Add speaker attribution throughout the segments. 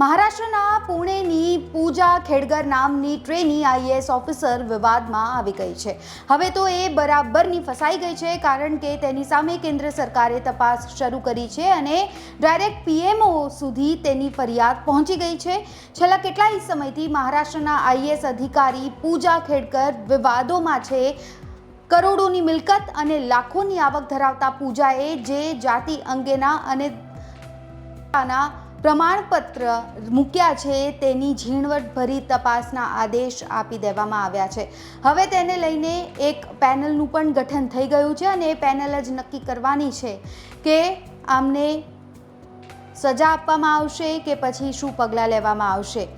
Speaker 1: મહારાષ્ટ્રના પુણેની પૂજા ખેડગર નામની trainee IAS officer વિવાદમાં આવી ગઈ છે. હવે તો એ બરાબરની ફસાઈ ગઈ છે કારણ કે તેની સામે કેન્દ્ર સરકારે તપાસ શરૂ કરી છે અને ડાયરેક્ટ પીએમઓ સુધી તેની ફરિયાદ પહોંચી ગઈ છે. છેલ્લા કેટલાય સમયથી મહારાષ્ટ્રના આઈએએસ અધિકારી પૂજા ખેડકર વિવાદોમાં છે. કરોડોની મિલકત અને લાખોની આવક ધરાવતા પૂજાએ જે જાતિ અંગેના અને ના પ્રમાણપત્ર મૂક્યા છે, તેની ઝીણવટભરી તપાસના આદેશ આપી દેવામાં આવ્યા છે. હવે તેને લઈને એક પેનલનું પણ ગઠન થઈ ગયું છે અને એ પેનલ જ નક્કી કરવાની છે કે આમને સજા આપવામાં આવશે કે પછી શું પગલાં લેવામાં આવશે.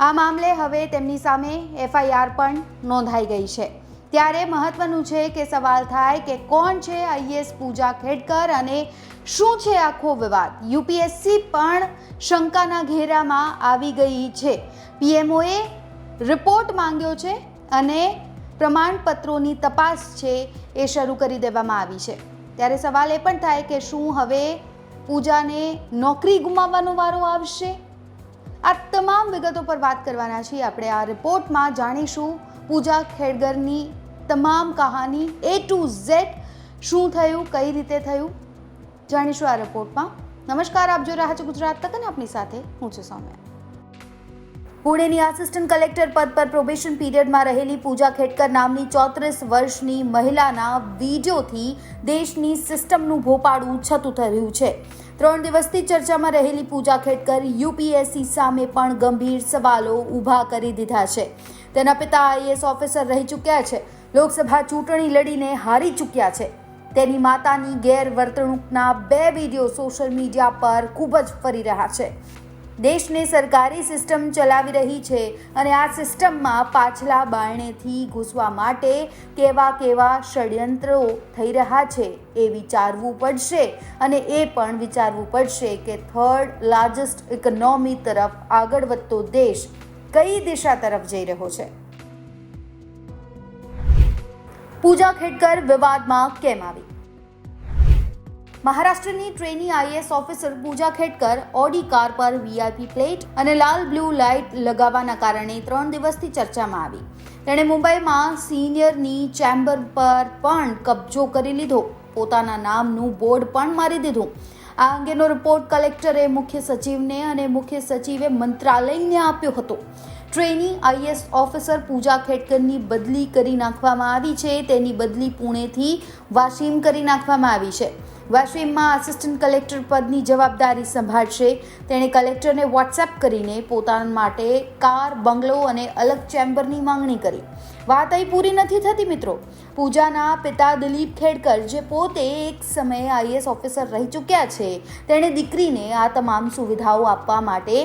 Speaker 1: આ મામલે હવે તેમની સામે એફઆઈઆર પણ નોંધાઈ ગઈ છે. ત્યારે મહત્વનું છે કે સવાલ થાય કે કોણ છે આઈએસ પૂજા ખેડકર અને શું છે આખો વિવાદ? યુપીએસસી પણ શંકાના ઘેરામાં આવી ગઈ છે. પીએમઓએ રિપોર્ટ માંગ્યો છે અને પ્રમાણપત્રોની તપાસ છે એ શરૂ કરી દેવામાં આવી છે. ત્યારે સવાલ એ પણ થાય કે શું હવે પૂજાને નોકરી ગુમાવવાનો વારો આવશે? આ તમામ વિગતો પર વાત કરવાના છીએ. આપણે આ રિપોર્ટમાં જાણીશું પૂજા ખેડગરની તમામ કહાની એ ટુ ઝેડ શું થયું, કઈ રીતે થયું, જાણીશું આ રિપોર્ટમાં નમસ્કાર, આપ જો રહ્યા છો ગુજરાત તક અને આપની સાથે હું છું સૌમ્યા. પુણેની આસિસ્ટન્ટ કલેક્ટર પદ પર પ્રોબેશન પીરિયડમાં રહેલી પૂજા ખેડકર નામની ચોત્રીસ વર્ષની મહિલાના વિડીયોથી દેશની સિસ્ટમનું ભોપાળું છતું થયું છે. ત્રણ દિવસથી ચર્ચામાં રહેલી પૂજા ખેડકર યુપીએસસી સામે પણ ગંભીર સવાલો ઊભા કરી દીધા છે. તેના પિતા આઈએસ ઓફિસર રહી ચૂક્યા છે. લોકસભા ચૂંટણી લડીને હારી ચૂક્યા છે. તેની માતાની ગેરવર્તણૂકના બે વીડિયો સોશિયલ મીડિયા પર ખૂબ જ ફરી રહ્યા છે. દેશને સરકારી સિસ્ટમ ચલાવી રહી છે અને આ સિસ્ટમમાં પાછલા બારણેથી ઘૂસવા માટે કેવા કેવા ષડયંત્રો થઈ રહ્યા છે એ વિચારવું પડશે અને એ પણ વિચારવું પડશે કે થર્ડ લાર્જેસ્ટ ઇકોનોમી તરફ આગળ વધતો દેશ કઈ દિશા તરફ જઈ રહ્યો છે. પૂજા ખેડકર વિવાદમાં કેમ આવી? મહારાષ્ટ્રની trainee IAS officer Pooja Khedkar Audi car પર વીઆઈપી પ્લેટ અને લાલ બ્લુ લાઇટ લગાવવાના કારણે ત્રણ દિવસથી ચર્ચામાં આવી. તેણે મુંબઈમાં સિનિયરની ચેમ્બર પર પણ કબજો કરી લીધો. પોતાના નામનું બોર્ડ પણ મારી દીધું. આ અંગેનો રિપોર્ટ કલેક્ટરે મુખ્ય સચિવને અને મુખ્ય સચિવે મંત્રાલયને આપ્યો હતો. ટ્રેની આઈએસ ઓફિસર પૂજા ખેડકરની બદલી કરી નાખવામાં આવી છે. તેની બદલી પુણેથી વાશીમ કરી નાખવામાં આવી છે. વાશીમમાં આસિસ્ટન્ટ કલેક્ટર પદની જવાબદારી સંભાળશે. તેણે કલેક્ટરને વોટ્સએપ કરીને પોતાના માટે કાર, બંગલો અને અલગ ચેમ્બરની માંગણી કરી. વાત અહીં પૂરી નથી થતી, મિત્રો. પૂજાના પિતા દિલીપ ખેડકર, જે પોતે એક સમયે આઈએસ ઓફિસર રહી ચૂક્યા છે, તેણે દીકરીને આ તમામ સુવિધાઓ આપવા માટે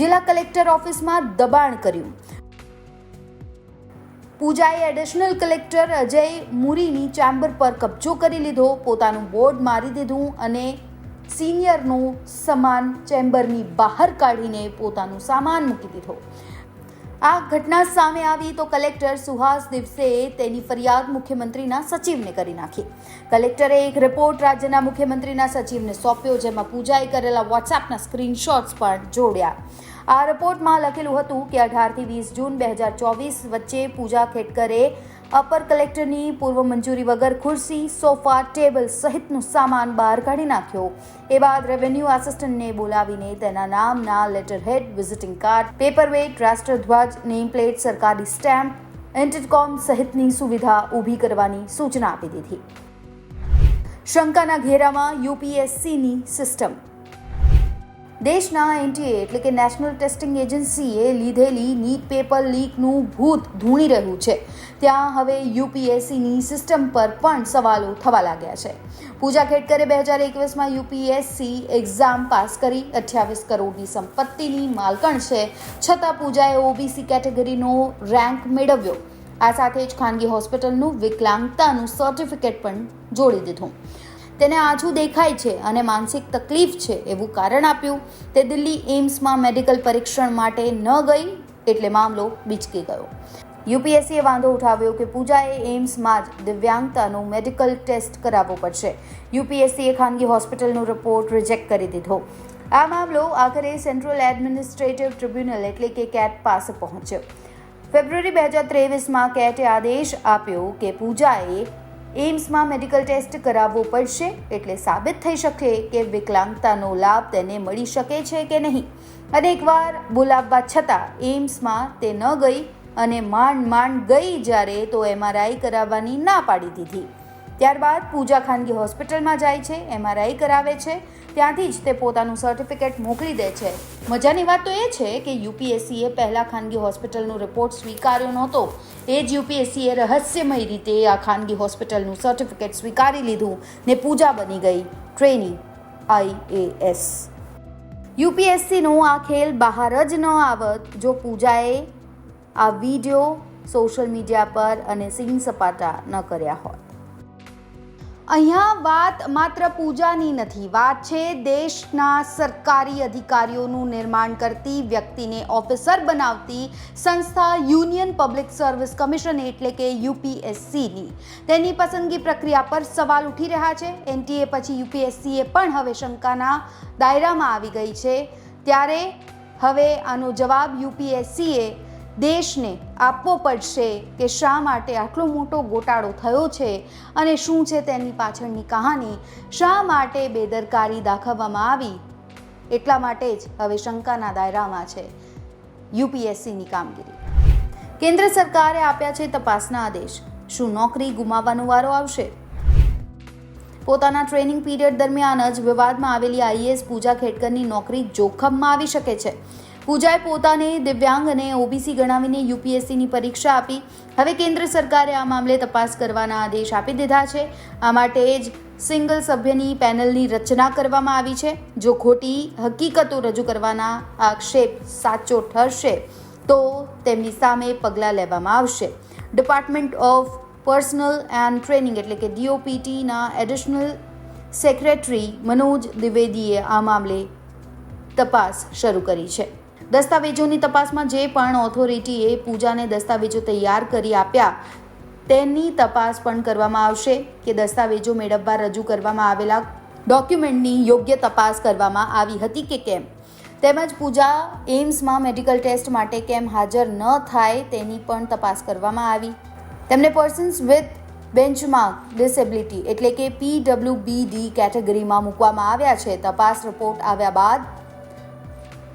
Speaker 1: જિલ્લા કલેક્ટર ઓફિસમાં દબાણ કર્યું. પૂજાએ એડિશનલ કલેક્ટર અજય મુરીની ચેમ્બર પર કબજો કરી લીધો, પોતાનું બોર્ડ મારી દીધું અને સિનિયરનું સમાન ચેમ્બરની બહાર કાઢીને પોતાનું સામાન મૂકી દીધો. આ ઘટના સામે આવી તો કલેક્ટર સુહાસ દિવસે તેની ફરિયાદ મુખ્યમંત્રીના સચિવને કરી નાખી. કલેક્ટરે એક રિપોર્ટ રાજ્યના મુખ્યમંત્રીના સચિવને સોંપ્યો જેમાં પૂજાએ કરેલા વોટ્સએપના સ્ક્રીનશોટ્સ પણ જોડ્યા. આ રિપોર્ટમાં લખેલું હતું કે અઢારથી વીસ જૂન બે હજાર ચોવીસ વચ્ચે પૂજા ખેડકરે અપર કલેક્ટરની પૂર્વ મંજૂરી વગર ખુરશી, સોફા, ટેબલ સહિતનું સામાન બહાર કાઢી નાખ્યો. એ બાદ રેવન્યુ આસિસ્ટન્ટને બોલાવીને તેના નામના લેટરહેડ વિઝિટિંગ કાર્ડ પેપરવેટ રાષ્ટ્રધ્વજ નેમ પ્લેટ સરકારી સ્ટેમ્પ ઇન્ટરકોમ સહિતની સુવિધા ઊભી કરવાની સૂચના આપી દીધી. શંકાના ઘેરામાં યુપીએસસીની સિસ્ટમ દેશના એનટીએ એટલે કે નેશનલ ટેસ્ટિંગ એજન્સીએ લીધેલી નીટ પેપર લીકનું ભૂત ધૂણી રહ્યું છે. ત્યાં હવે યુપીએસસીની સિસ્ટમ પર પણ સવાલો થવા લાગ્યા છે. પૂજા ખેડકરે બે હજાર એકવીસમાં યુપીએસસી એક્ઝામ પાસ કરી અઠ્યાવીસ કરોડની સંપત્તિની માલકણ છે. છતાં પૂજાએ ઓબીસી કેટેગરીનો રેન્ક મેળવ્યો. આ સાથે જ ખાનગી હોસ્પિટલનું વિકલાંગતાનું સર્ટિફિકેટ પણ જોડી દીધું. તેને આછું દેખાય છે અને માનસિક તકલીફ છે એવું કારણ આપ્યું. તે દિલ્હી એમ્સમાં મેડિકલ પરીક્ષણ માટે ન ગઈ એટલે મામલો બિચકી ગયો. યુપીએસસીએ વાંધો ઉઠાવ્યો કે પૂજાએ એમ્સમાં જ દિવ્યાંગતાનો મેડિકલ ટેસ્ટ કરાવવો પડશે. યુપીએસસીએ ખાનગી હોસ્પિટલનો રિપોર્ટ રિજેક્ટ કરી દીધો. આ મામલો આખરે સેન્ટ્રલ એડમિનિસ્ટ્રેટિવ ટ્રિબ્યુનલ એટલે કે કેટ પાસે પહોંચ્યો. ફેબ્રુઆરી બે હજાર ત્રેવીસમાં કેટે આદેશ આપ્યો કે પૂજાએ એમ્સમાં મેડિકલ ટેસ્ટ કરાવવો પડશે એટલે સાબિત થઈ શકે કે વિકલાંગતાનો લાભ તેને મળી શકે છે કે નહીં. અને એકવાર બોલાવવા છતાં એમ્સમાં તે ન ગઈ અને માંડ માંડ ગઈ જ્યારે તો એમઆરઆઈ કરાવવાની ના પાડી દીધી. ત્યારબાદ પૂજા ખાનગી હોસ્પિટલમાં જાય છે, એમઆરઆઈ કરાવે છે, ત્યાંથી જ તે પોતાનું સર્ટિફિકેટ મોકલી દે છે. મજાની વાત તો એ છે કે યુપીએસસીએ પહેલાં ખાનગી હોસ્પિટલનો રિપોર્ટ સ્વીકાર્યો નહોતો. એ જ યુપીએસસીએ રહસ્યમય રીતે આ ખાનગી હોસ્પિટલનું સર્ટિફિકેટ સ્વીકારી લીધું ને પૂજા બની ગઈ. ટ્રેની આઈએએસ યુપીએસસીનો આ ખેલ બહાર જ ન આવત. જો પૂજાએ આ વીડિયો સોશિયલ મીડિયા પર અને સીન સપાટા ન કર્યા હોત. અહીંયા વાત માત્ર પૂજાની નથી, વાત છે દેશના સરકારી અધિકારીઓનું નિર્માણ કરતી, વ્યક્તિને ઓફિસર બનાવતી સંસ્થા યુનિયન પબ્લિક સર્વિસ કમિશન એટલે કે યુપીએસસીની. તેની પસંદગી પ્રક્રિયા પર સવાલ ઉઠી રહ્યા છે. એનટીએ પછી યુપીએસસીએ પણ હવે શંકાના દાયરામાં આવી ગઈ છે. ત્યારે હવે આનો જવાબ યુપીએસસીએ દેશને આપવો પડશે કે શા માટે આટલો મોટો ગોટાળો થયો છે અને શું છે તેની પાછળની કહાની? શા માટે બેદરકારી દાખવવામાં આવી? એટલા માટે જ હવે શંકાના દાયરામાં છે યુપીએસસીની કામગીરી. કેન્દ્ર સરકારે આપ્યા છે તપાસના આદેશ. શું નોકરી ગુમાવવાનો વારો આવશે? પોતાના ટ્રેનિંગ પીરિયડ દરમિયાન જ વિવાદમાં આવેલી આઈએએસ પૂજા ખેડકરની નોકરી જોખમમાં આવી શકે છે. પૂજાએ પોતાને દિવ્યાંગ અને ઓબીસી ગણાવીને યુપીએસસીની પરીક્ષા આપી. હવે કેન્દ્ર સરકારે આ મામલે તપાસ કરવાના આદેશ આપી દીધા છે. આ માટે જ સિંગલ સભ્યની પેનલની રચના કરવામાં આવી છે. જો ખોટી હકીકતો રજૂ કરવાના આક્ષેપ સાચો ઠરશે, તો તેમની સામે પગલાં લેવામાં આવશે. Department of personnel and training એટલે કે ડીઓપીટીના એડિશનલ સેક્રેટરી મનોજ દ્વિવેદીએ આ મામલે તપાસ શરૂ કરી છે. દસ્તાવેજોની તપાસમાં જે પણ ઓથોરિટીએ પૂજાને દસ્તાવેજો તૈયાર કરી આપ્યા, તેની તપાસ પણ કરવામાં આવશે કે દસ્તાવેજો મેળવવા રજૂ કરવામાં આવેલા ડોક્યુમેન્ટની યોગ્ય તપાસ કરવામાં આવી હતી કે કેમ. તેમજ પૂજા એમ્સમાં મેડિકલ ટેસ્ટ માટે કેમ હાજર ન થાય તેની પણ તપાસ કરવામાં આવી. તેમને પર્સન્સ વિથ બેન્ચમાર્ક ડિસેબિલિટી એટલે કે પીડબ્લ્યુબીડી કેટેગરીમાં મૂકવામાં આવ્યા છે. તપાસ રિપોર્ટ આવ્યા બાદ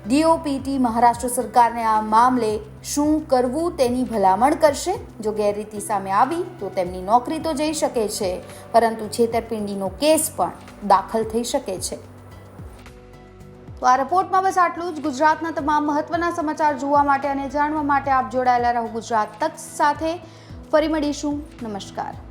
Speaker 1: ડીઓપીટી મહારાષ્ટ્ર સરકારને આ મામલે શું કરવું તેની ભલામણ કરશે? જો ગેરરીતિ સામે આવી, તો તેમની નોકરી તો જઈ શકે છે, પરંતુ છેતરપિંડીનો કેસ પણ દાખલ થઈ શકે છે. તો આ રિપોર્ટમાં બસ આટલું જ. ગુજરાતના તમામ મહત્વના સમાચાર જોવા માટે અને જાણવા માટે આપ જોડાયેલા રહો ગુજરાત તક સાથે. ફરી મળીશું. નમસ્કાર.